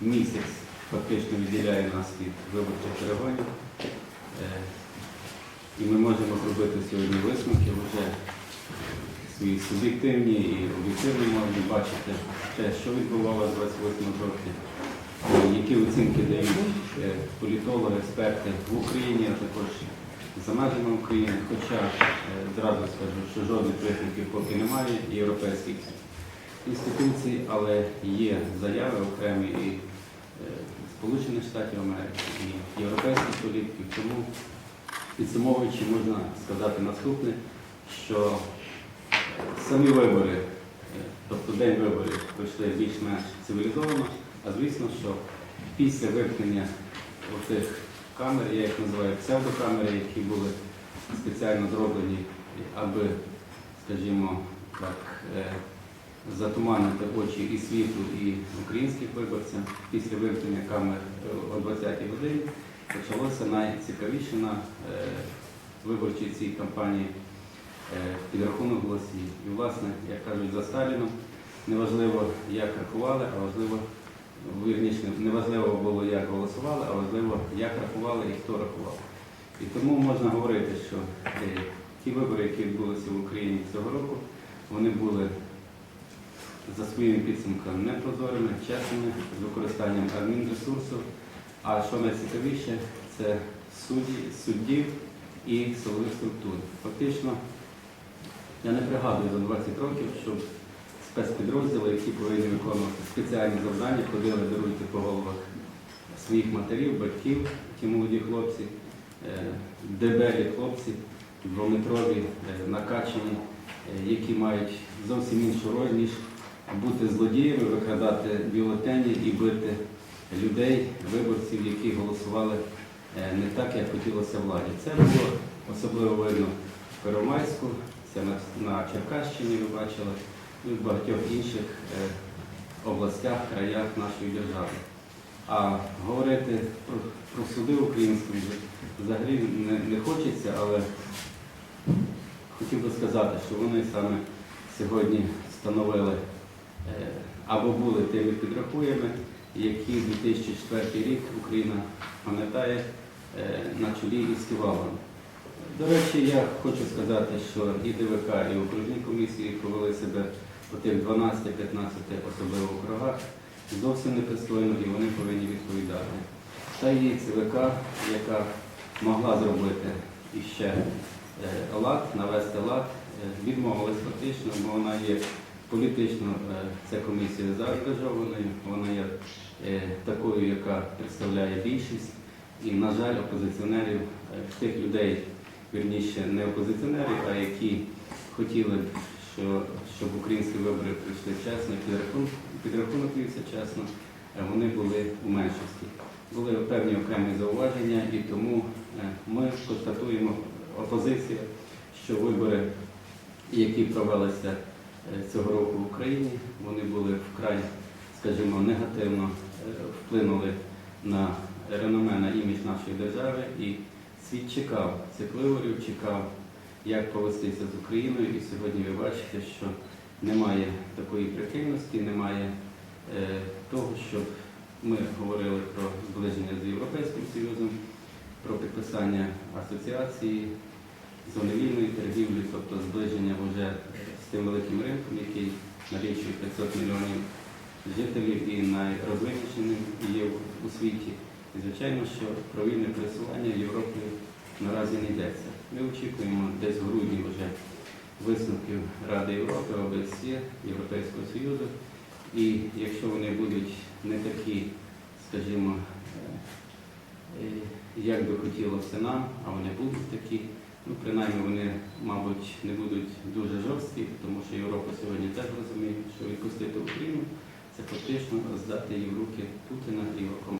місяць фактично відділяє нас від виборчих перегонів. Е, І ми можемо зробити сьогодні висновки вже свої суб'єктивні і об'єктивні можна бачити що відбувалося 28 жовтня, е, які оцінки дають е, політологи, експерти в Україні, а також за межами України. Хоча е, зразу скажу, що жодних признаків поки немає європейських інституцій, але є заяви окремі і е, Сполучених Штатів Америки, і європейських політиків. Тому підсумовуючи, можна сказати наступне, що самі вибори, е, тобто день виборів, пройшли більш-менш цивілізовано, а звісно, що після вимкнення тих камер, я їх називаю псевдокамери, які були спеціально зроблені, аби, скажімо так, е, затуманити очі і світу, і українських виборців після вимкнення камер е, о 20-й годині почалося найцікавіше на е, виборчій цій кампанії е, підрахунок голосів. І, власне, як кажуть, за Сталіном неважливо, як рахували, а важливо, вірніше, неважливо було, як голосували, а важливо, як рахували і хто рахував. І тому можна говорити, що ті вибори, які відбулися в Україні цього року, вони були за своїми підсумками непрозорими, чесними, з використанням адмінресурсу. А що найцікавіше, це судді, суддів і силових структур. Фактично, я не пригадую за 20 років, щоб спецпідрозділи, які повинні виконувати спеціальні завдання, ходили даруйте по головах своїх матерів, батьків, ті молоді хлопці, е, дебелі хлопці, двометрові, е, накачані, е, які мають зовсім іншу роль, ніж бути злодіями, викрадати бюлетені і бити людей, виборців, які голосували е, не так, як хотілося владі. Це було особливо видно в Первомайську, це на, Черкащині ви бачили, і в багатьох інших е, областях, краях нашої держави. А говорити про, про суди українські взагалі не, не хочеться, але хотів би сказати, що вони саме сьогодні встановили або були тими підрахуями, які 2004 рік Україна пам'ятає е, на чолі із Ківалом. До речі, я хочу сказати, що і ДВК, і окружні комісії повели себе по тих 12-15 особливо округах зовсім непристойно і вони повинні відповідати. Та і ЦВК, яка могла зробити іще е, лад, навести лад, е, відмовилась фактично, бо вона є політично, е, ця комісія заангажованою, вона є е, такою, яка представляє більшість. І, на жаль, опозиціонерів, е, тих людей, вірніше, не опозиціонерів, а які хотіли що, щоб українські вибори прийшли чесно, підрахунок, підрахунок вівся чесно, вони були у меншості. Були певні окремі зауваження, і тому ми констатуємо опозиція, що вибори, які провелися цього року в Україні, вони були вкрай, скажімо, негативно е, вплинули на реноме, на імідж нашої держави. І світ чекав цих виборів, чекав, як повестися з Україною. І сьогодні ви бачите, що немає такої прихильності, немає е, того, щоб ми говорили про зближення з Європейським Союзом, про підписання асоціації, зони вільної торгівлі, тобто зближення вже з тим великим ринком, який налічує 500 мільйонів жителів і найрозвиненішим є у світі. І звичайно, що про вільне пересування Європою наразі не йдеться. Ми очікуємо десь в грудні вже висновків Ради Європи, ОБСЄ, Європейського Союзу. І якщо вони будуть не такі, скажімо, е, як би хотілося нам, а вони будуть такі, ну принаймні вони, мабуть, не будуть дуже жорсткі, тому що Європа сьогодні теж розуміє, що відпустити Україну це фактично роздати її в руки Путіна і його команди.